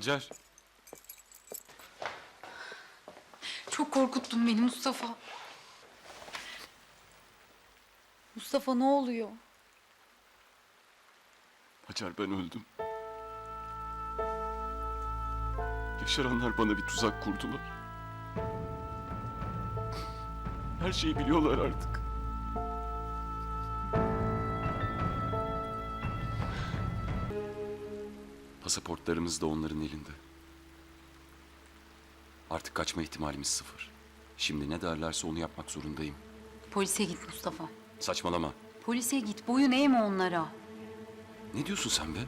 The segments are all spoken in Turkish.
Hacer. Çok korkuttun beni Mustafa. Mustafa ne oluyor? Hacer ben öldüm. Yaşaranlar bana bir tuzak kurdular. Her şeyi biliyorlar artık. Pasaportlarımız da onların elinde. Artık kaçma ihtimalimiz sıfır. Şimdi ne derlerse onu yapmak zorundayım. Polise git Mustafa. Saçmalama. Polise git. Boyun eğme onlara. Ne diyorsun sen be?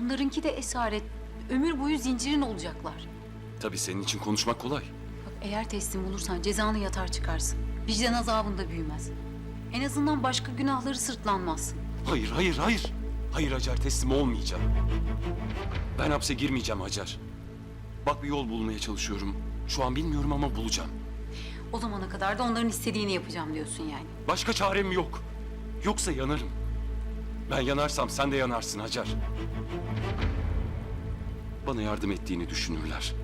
Onlarınki de esaret. Ömür boyu zincirin olacaklar. Tabii senin için konuşmak kolay. Bak eğer teslim olursan cezanı yatar çıkarsın. Vicdan azabında büyümez. En azından başka günahları sırtlanmazsın. Hayır, hayır, hayır. Hayır Hacer teslim olmayacağım. Ben hapse girmeyeceğim Hacer. Bak bir yol bulmaya çalışıyorum. Şu an bilmiyorum ama bulacağım. O zamana kadar da onların istediğini yapacağım diyorsun yani. Başka çarem yok. Yoksa yanarım. Ben yanarsam sen de yanarsın Hacer. Bana yardım ettiğini düşünürler.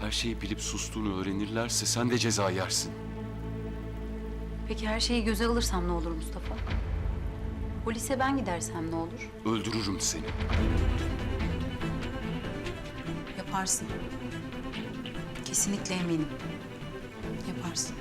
Her şeyi bilip sustuğunu öğrenirlerse sen de ceza yersin. Peki her şeyi göze alırsam ne olur Mustafa? Polise ben gidersem ne olur? Öldürürüm seni. Yaparsın. Kesinlikle eminim. Yaparsın.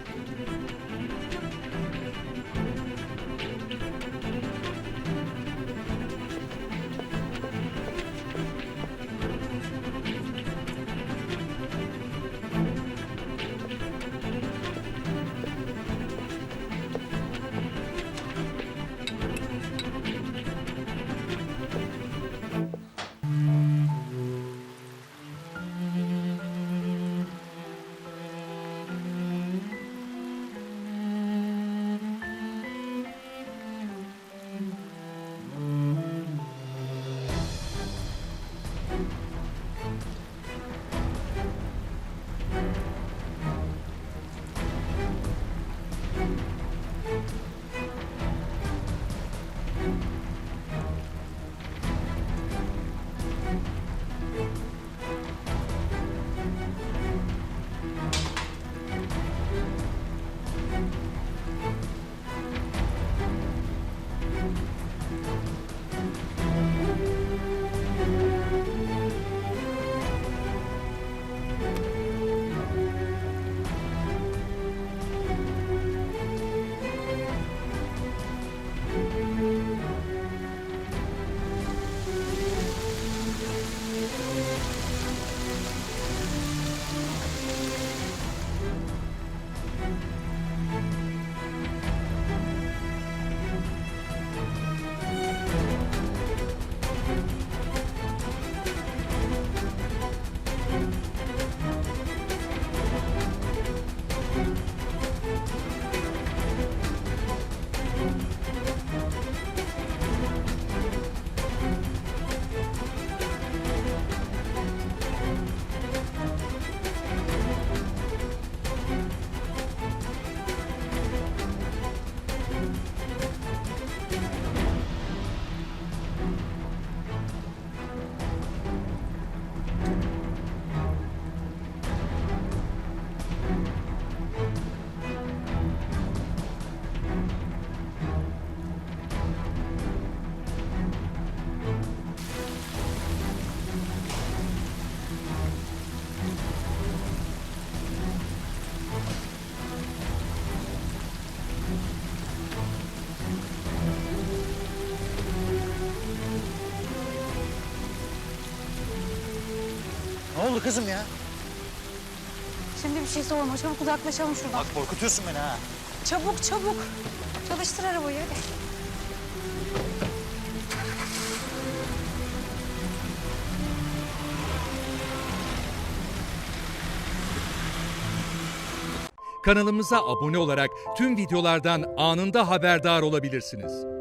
Ne oldu kızım ya? Şimdi bir şey sorma. Çabuk uzaklaşalım şuradan. Bak korkutuyorsun beni ha. Çabuk çabuk. Çalıştır arabayı hadi. Kanalımıza abone olarak tüm videolardan anında haberdar olabilirsiniz.